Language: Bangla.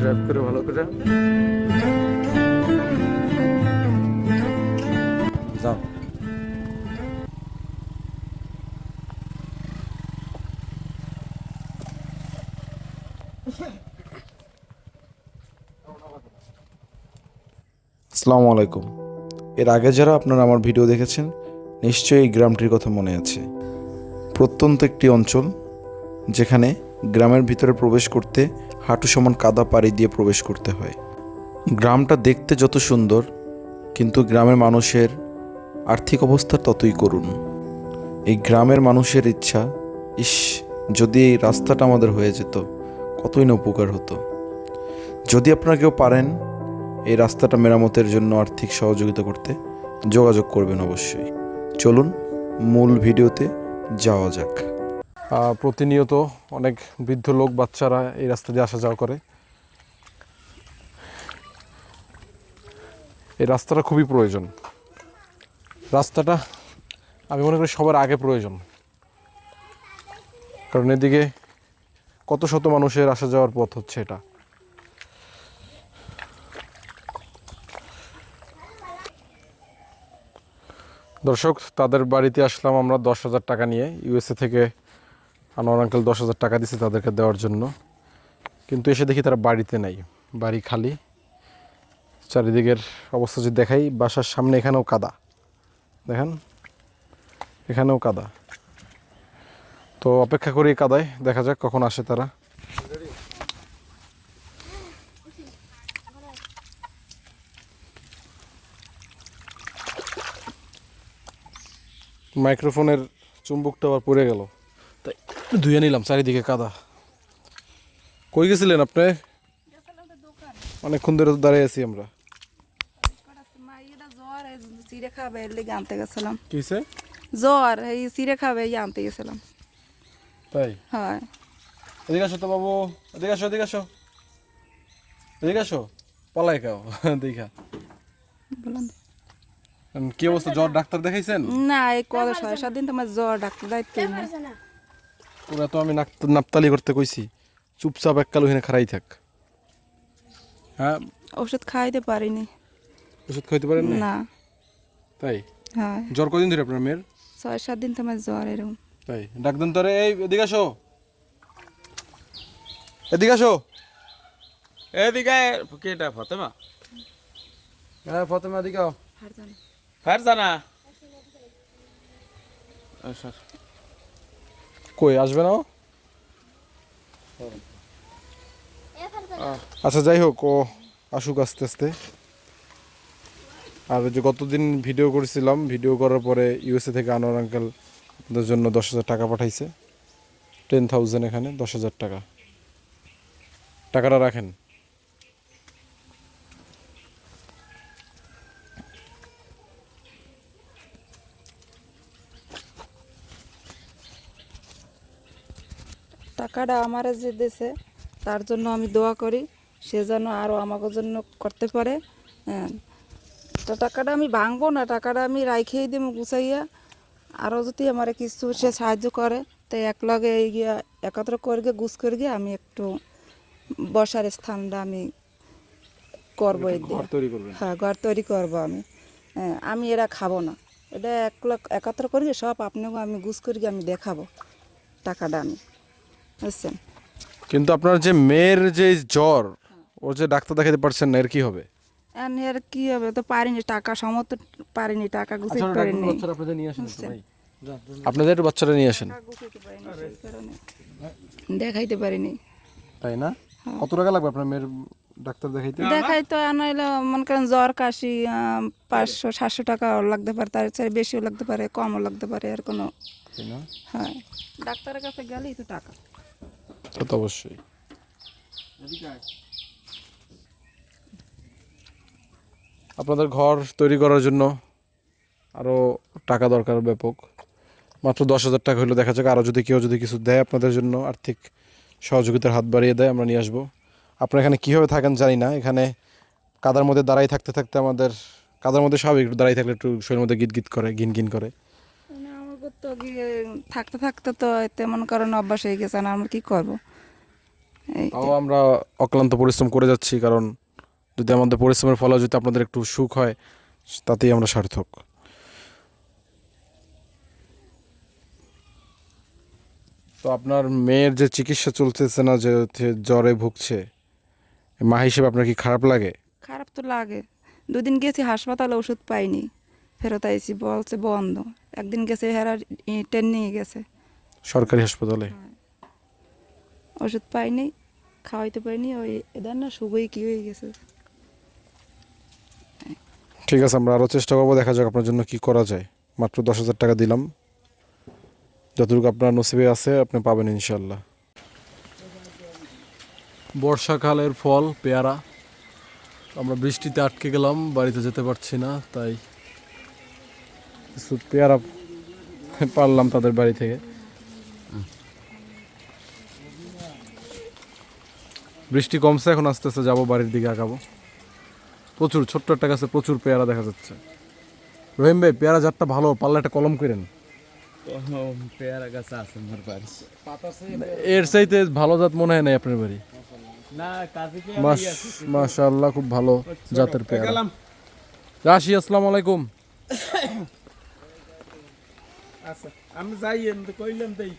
ড্রাইভ করে ভালো করে। যাও। আসসালামু আলাইকুম। এর আগে যারা আপনারা আমার ভিডিও দেখেছেন, নিশ্চয়ই এই গ্রামটির কথা মনে আছে। প্রত্যন্ত একটি অঞ্চল, যেখানে গ্রামের ভিতরে প্রবেশ করতে হাঁটু সমান কাদা পাড়ি দিয়ে প্রবেশ করতে হয়। গ্রামটা দেখতে যত সুন্দর, কিন্তু গ্রামের মানুষের আর্থিক অবস্থা ততই করুন এই গ্রামের মানুষের ইচ্ছা, ইস, যদি এই রাস্তাটা আমাদের হয়ে যেত, কতই না উপকার হতো। যদি আপনারা কেউ পারেন এই রাস্তাটা মেরামতের জন্য আর্থিক সহযোগিতা করতে, যোগাযোগ করবেন অবশ্যই। চলুন, মূল ভিডিওতে যাওয়া যাক। প্রতিনিয়ত অনেক বৃদ্ধ লোক, বাচ্চারা এই রাস্তা দিয়ে আসা যাওয়া করে। এই রাস্তাটা খুবই প্রয়োজন। রাস্তাটা আমি মনে করি সবার আগে প্রয়োজন। কারণ এদিকে কত শত মানুষের আসা যাওয়ার পথ হচ্ছে এটা। দর্শক, তাদের বাড়িতে আসলাম আমরা দশ হাজার টাকা নিয়ে। ইউএসএ থেকে আনোয়ার আঙ্কেল দশ হাজার টাকা দিছে তাদেরকে দেওয়ার জন্য। কিন্তু এসে দেখি তারা বাড়িতে নাই, বাড়ি খালি। চারিদিকের অবস্থা যদি দেখাই, বাসার সামনে এখানেও কাদা। দেখেন, এখানেও কাদা। তো অপেক্ষা করি কাদায়, দেখা যাক কখন আসে তারা। মাইক্রোফোনের চুম্বকটা আবার পড়ে গেল। ধুয়ে নিলাম, চারিদিকে কাদা। কই গেছিলেন আপনি? অনেকক্ষণ ধরে দাঁড়িয়ে আছি আমরা। আনতে জ্বর পালাই খাও, দেখা। কি অবস্থা ডাক্তার দেখাইছেন? না, এই কত ছয় সাত দিন তোমার জ্বর, ডাক্তার দায়িত্ব নেই ওরা তো আমি নাপতালি করতে কইছি। চুপচাপ এককাল ওখানে খারাই থাক। হ্যাঁ? ওষুধ খাইতে পারিনি। ওষুধ খাইতে পারেন না। না তাই? হয়। জ্বর কদিন ধরে আপনার মেয়ের? ছয় সাত দিন তোমার জ্বর এরকম। তাই? ডাকদেন তোরে। এই এদিকে আসো। এদিকে আসো। এদিকে কেটা ফতেমা? হ্যাঁ ফতেমা এদিকে আও। ফারজানা। স্যার। কই, আসবে না? আচ্ছা যাই হোক, ও আসুক আস্তে আস্তে। আর যে গতদিন ভিডিও করেছিলাম, ভিডিও করার পরে ইউএসএ থেকে আনোয়ার আঙ্কেল আপনাদের জন্য দশ হাজার টাকা পাঠাইছে। টেন থাউজেন্ড এখানে, দশ হাজার টাকা। টাকাটা রাখেন। টাকাটা আমার যে দেশে তার জন্য আমি দোয়া করি সে যেন আরও আমাকে জন্য করতে পারে। হ্যাঁ। তো টাকাটা আমি ভাঙবো না টাকাটা আমি রাইখেই দিব গুছাইয়া। আরও যদি আমার কিছু সে সাহায্য করে তো একলগে এই গিয়া একত্র করে গিয়ে গুছ করে গিয়ে আমি একটু বসার স্থানটা আমি করব হ্যাঁ ঘর তৈরি করব আমি। হ্যাঁ আমি এরা খাব না। এটা এক লাখ একাত্তর করি সব আপনাকে আমি গুছ করি আমি দেখাবো টাকাটা আমি। বুঝছেন কিন্তু আপনার যে মেয়ের যে জ্বর ও যে ডাক্তার দেখাতে পারছেন না এর কি হবে? এর কি হবে? তো পারিনি টাকা সমস্ত পারিনি টাকা গুছাইতে আচ্ছা, পারিনি আপনাদের বাচ্চারা নিয়ে আসেন। দেখাইতে পারিনি। তাই না? কত টাকা লাগবে আপনার মেয়ের ডাক্তার দেখাইতে? দেখাই তো আনাইলে মনে করেন জ্বর কাশি পাঁচশো সাতশো টাকা লাগতে পারে তার চেয়ে বেশিও লাগতে পারে কমও লাগতে পারে আর কোনো হ্যাঁ। ডাক্তারের কাছে গেলেই তো টাকা। তা তো অবশ্যই আপনাদের ঘর তৈরি করার জন্য আরও টাকা দরকার ব্যাপক। মাত্র দশ হাজার টাকা হলে দেখা যাক আরও যদি কেউ যদি কিছু দেয় আপনাদের জন্য আর্থিক সহযোগিতার হাত বাড়িয়ে দেয়, আমরা নিয়ে আসব। আপনারা এখানে কীভাবে থাকেন জানি না। এখানে কাদার মধ্যে দাঁড়াই থাকতে থাকতে আমাদের কাদার মধ্যে স্বাভাবিক দাঁড়াই থাকলে একটু শরীরের মধ্যে গিট গিট করে, গিন গিন করে। তো গিয়ে থাকতে থাকতে তো তেমন কারণ অভ্যাস হয়ে গেছে না আমরা কি করব? তাও আমরা অক্লান্ত পরিশ্রম করে যাচ্ছি কারণ যদি আমাদের পরিশ্রমের ফলে যদি আপনাদের একটু সুখ হয় তাতেই আমরা সার্থক। তো আপনার মেয়ের যে চিকিৎসা চলতেছে না যে জ্বরে ভুগছে মা হিসেবে আপনার কি খারাপ লাগে? খারাপ তো লাগে। দুদিন গেছি হাসপাতালে ওষুধ পাইনি ফেরত আইছি বলছে বন্ধ। একদিন গেছে হেরা ট্রেন নিয়ে গেছে। সরকারি হাসপাতালে? ওষুধ পাইনি খাওয়াইতে পারিনি ওই এদের না শুভই কি হয়ে গেছে। ঠিক আছে আমরা আরও চেষ্টা করব দেখা যাক আপনার জন্য কি করা যায়। মাত্র দশ হাজার টাকা দিলাম। যতটুকু আপনার নসিবে আছে আপনি পাবেন ইনশাল্লাহ বর্ষাকালের ফল পেয়ারা। আমরা বৃষ্টিতে আটকে গেলাম বাড়িতে যেতে পারছি না তাই কিছু পেয়ারা পারলাম তাদের বাড়ি থেকে। বৃষ্টি কমছে এখন আস্তে আস্তে যাব বাড়ির দিকে আগাবো। প্রচুর ছোট্ট একটা গাছে প্রচুর পেয়ারা দেখা যাচ্ছে। রহিম ভাই পেয়ারা জাতটা ভালো পাল্লা একটা কলম করেন। পেয়ারা গাছ আছে আমার বাড়ি এর চাইতে ভালো জাত মনে হয় নাই আপনার বাড়ি? মাশাআল্লাহ খুব ভালো জাতের পেয়ারা। আসি আসসালামু আলাইকুম। আচ্ছা আমি যাই এমনি কইলাম তাই